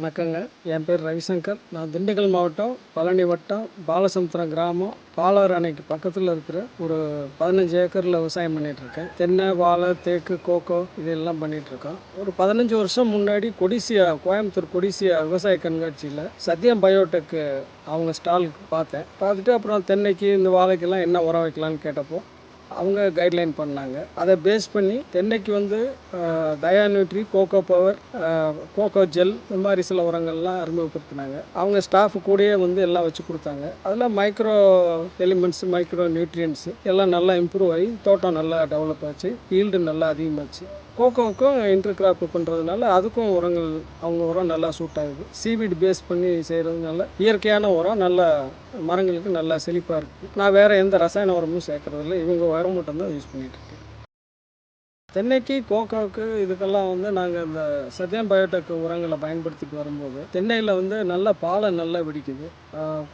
வணக்கங்க. என் பேர் ரவிசங்கர். நான் திண்டுக்கல் மாவட்டம் பழனி வட்டம் பாலசமுத்திரம் கிராமம். பாலாறு அணைக்கு பக்கத்தில் இருக்கிற ஒரு பதினஞ்சு ஏக்கரில் விவசாயம் பண்ணிகிட்ருக்கேன் தென்னை வாழை தேக்கு கோக்கோ இதெல்லாம் பண்ணிகிட்ருக்கோம் இருக்கோம் ஒரு பதினஞ்சு வருஷம் முன்னாடி கொடிசியா கோயம்புத்தூர் கொடிசியா விவசாய கண்காட்சியில் சத்யம் பயோடெக்கு அவங்க ஸ்டாலுக்கு பார்த்தேன். பார்த்துட்டு அப்புறம் தென்னைக்கு இந்த வாழைக்கெல்லாம் என்ன உரம் வைக்கலான்னு கேட்டப்போ அவங்க கைட்லைன் பண்ணாங்க. அதை பேஸ் பண்ணி தென்னைக்கு வந்து தயா nutri coco power coco gel இந்த மாதிரி சில உரங்கள்லாம் அறிமுகப்படுத்தினாங்க. அவங்க ஸ்டாஃப் கூடயே வந்து எல்லாம் வச்சு கொடுத்தாங்க. அதில் மைக்ரோ எலிமெண்ட்ஸ் மைக்ரோ நியூட்ரியன்ஸு எல்லாம் நல்லா இம்ப்ரூவ் ஆகி தோட்டம் நல்லா டெவலப் ஆச்சு. ஈல்டு நல்லா அதிகமாச்சு. கோகோவுக்கும் இன்டர் கிராப் பண்ணுறதுனால அதுக்கும் உரங்கள் அவங்க உரம் நல்லா சூட் ஆகுது. சீவீடு பேஸ் பண்ணி செய்கிறதுனால இயற்கையான உரம் நல்லா மரங்களுக்கு நல்லா செழிப்பாக இருக்குது நான் வேறு எந்த ரசாயன உரமும் சேர்க்குறதில்ல. இவங்க உரம் மட்டும்தான் யூஸ் பண்ணிட்டு தென்னைக்கு கோக்காவுக்கு இதுக்கெல்லாம் வந்து நாங்கள் இந்த சத்யம் பயோடெக் உரங்களை பயன்படுத்திட்டு வரும்போது தென்னையில் வந்து நல்ல பாலை நல்லா வெடிக்குது.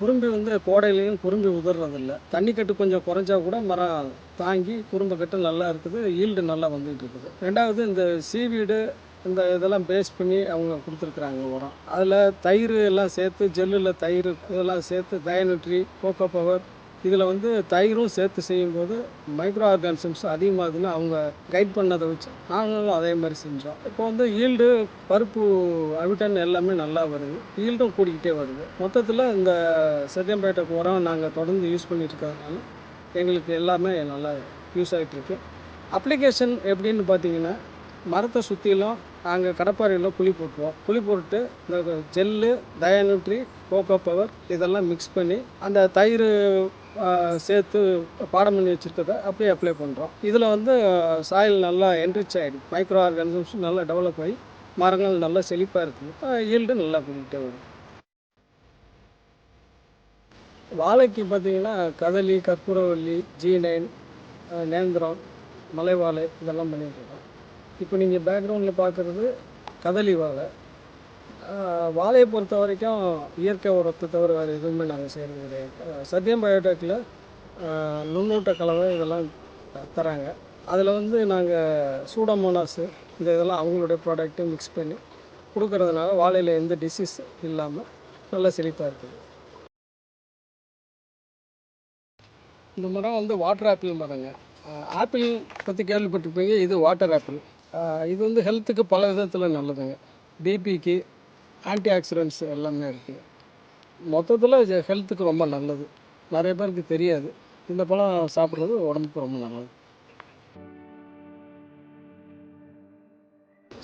குறும்பி வந்து கோடையிலையும் குறும்பி உதறதில்ல. தண்ணி கட்டு கொஞ்சம் குறைஞ்சா கூட மரம் தாங்கி குறும்பு கட்டு நல்லா இருக்குது ஈல்டு நல்லா வந்துட்டு இருக்குது ரெண்டாவது இந்த சீவீடு இந்த இதெல்லாம் பேஸ் பண்ணி அவங்க கொடுத்துருக்குறாங்க உரம். அதில் தயிர் எல்லாம் சேர்த்து ஜெல்லில் தயிர் இதெல்லாம் சேர்த்து டயனட்ரி கோகோ பவர் இதில் வந்து தயிரும் சேர்த்து செய்யும்போது மைக்ரோ ஆர்கானிசம்ஸ் அதிகமாகுதுன்னு அவங்க கைட் பண்ணதை வச்சு நாங்களும் அதே மாதிரி செஞ்சோம். இப்போ வந்து ஈல்டு பருப்பு அவிட்டன் எல்லாமே நல்லா வருது. ஈல்டும் கூடிக்கிட்டே வருது. மொத்தத்தில் இந்த சத்தியம்பேட்டை உரம் நாங்கள் தொடர்ந்து யூஸ் பண்ணிட்டு இருக்கிறதுனால எங்களுக்கு எல்லாமே நல்லா யூஸ் ஆகிட்டு இருக்கு. அப்ளிகேஷன் எப்படின்னு பார்த்தீங்கன்னா மரத்தை சுற்றிலும் நாங்கள் கடப்பாறையில் புளி போட்டுருவோம். புளி போட்டு இந்த ஜெல்லு டயனுட்ரி கோகோ பவர் இதெல்லாம் மிக்ஸ் பண்ணி அந்த தயிர் சேர்த்து பாடம் பண்ணி வச்சுருக்கத அப்படியே அப்ளை பண்ணுறோம் இதில் வந்து சாயில் நல்லா என்ரிச் ஆகிடுது மைக்ரோ ஆர்கானிசம்ஸ் நல்லா டெவலப் ஆகி மரங்கள் நல்லா செழிப்பாக இருக்குது. ஈல்டு நல்லா பண்ணிகிட்டே வரும் வாழைக்கு பார்த்தீங்கன்னா கதலி கற்பூரவல்லி ஜி நைன் நேந்திரம் மலைவாழை இதெல்லாம் பண்ணிட்டு இருக்கோம். இப்போ நீங்கள் பேக்ரவுண்டில் பார்க்குறது கதலி வாழை. வாழையை பொறுத்த வரைக்கும் இயற்கை உரத்தை தவிர வேறு எதுவுமே நாங்கள் செய்கிறது கிடையாது. சத்தியம் சத்யம் பயோடெக்கில் நுண்ணூட்ட கலவை இதெல்லாம் தராங்க. அதில் வந்து நாங்கள் சூடமோனாஸு இந்த இதெல்லாம் அவங்களுடைய ப்ராடக்ட்டு மிக்ஸ் பண்ணி கொடுக்கறதுனால வாழையில் எந்த டிசீஸ் இல்லாமல் நல்லா செழிப்பாக இருக்குது. இந்த மரம் வந்து வாட்டர் ஆப்பிள் மரங்க. ஆப்பிள் பற்றி கேள்விப்பட்டிருப்பீங்க இது வாட்டர் ஆப்பிள் இது வந்து ஹெல்த்துக்கு பல விதத்தில் நல்லதுங்க. பிபிக்கு ஆன்டி ஆக்சிடென்ட்ஸ் எல்லாமே இருக்குது மொத்தத்தில் இது ஹெல்த்துக்கு ரொம்ப நல்லது. நிறைய பேருக்கு தெரியாது. இந்த பழம் சாப்பிட்றது உடம்புக்கு ரொம்ப நல்லது.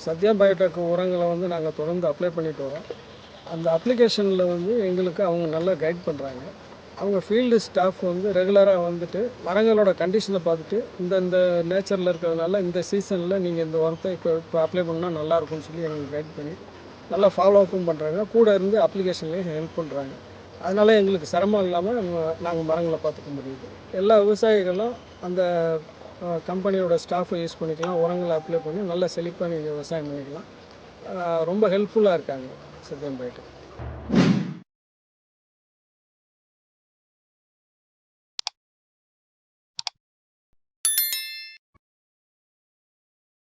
சத்யா பயோடெக் உரங்களை வந்து நாங்கள் தொடர்ந்து அப்ளை பண்ணிட்டு வரோம். அந்த அப்ளிகேஷனில் வந்து எங்களுக்கு அவங்க நல்லா கைட் பண்ணுறாங்க அவங்க ஃபீல்டு ஸ்டாஃப் வந்து ரெகுலராக வந்துட்டு மரங்களோட கண்டிஷனை பார்த்துட்டு இந்த இந்த நேச்சரில் இருக்கிறதுனால இந்த சீசனில் நீங்கள் இந்த உரத்தை இப்போ இப்போ அப்ளை பண்ணால் நல்லா இருக்கும்னு சொல்லி எங்களுக்கு கைட் பண்ணி நல்லா ஃபாலோ அப்பும் பண்ணுறாங்க கூட இருந்து அப்ளிகேஷன்லேயும் ஹெல்ப் பண்ணுறாங்க அதனால் எங்களுக்கு சிரமம் இல்லாமல் நாங்கள் மரங்களை பார்த்துக்க முடியுது. எல்லா விவசாயிகளும் அந்த கம்பெனியோட ஸ்டாஃபை யூஸ் பண்ணிக்கலாம். உரங்களை அப்ளை பண்ணி நல்லா செழிப்பாக நீங்கள் விவசாயம் பண்ணிக்கலாம். ரொம்ப ஹெல்ப்ஃபுல்லாக இருக்காங்க. சத்தியம் போயிட்டு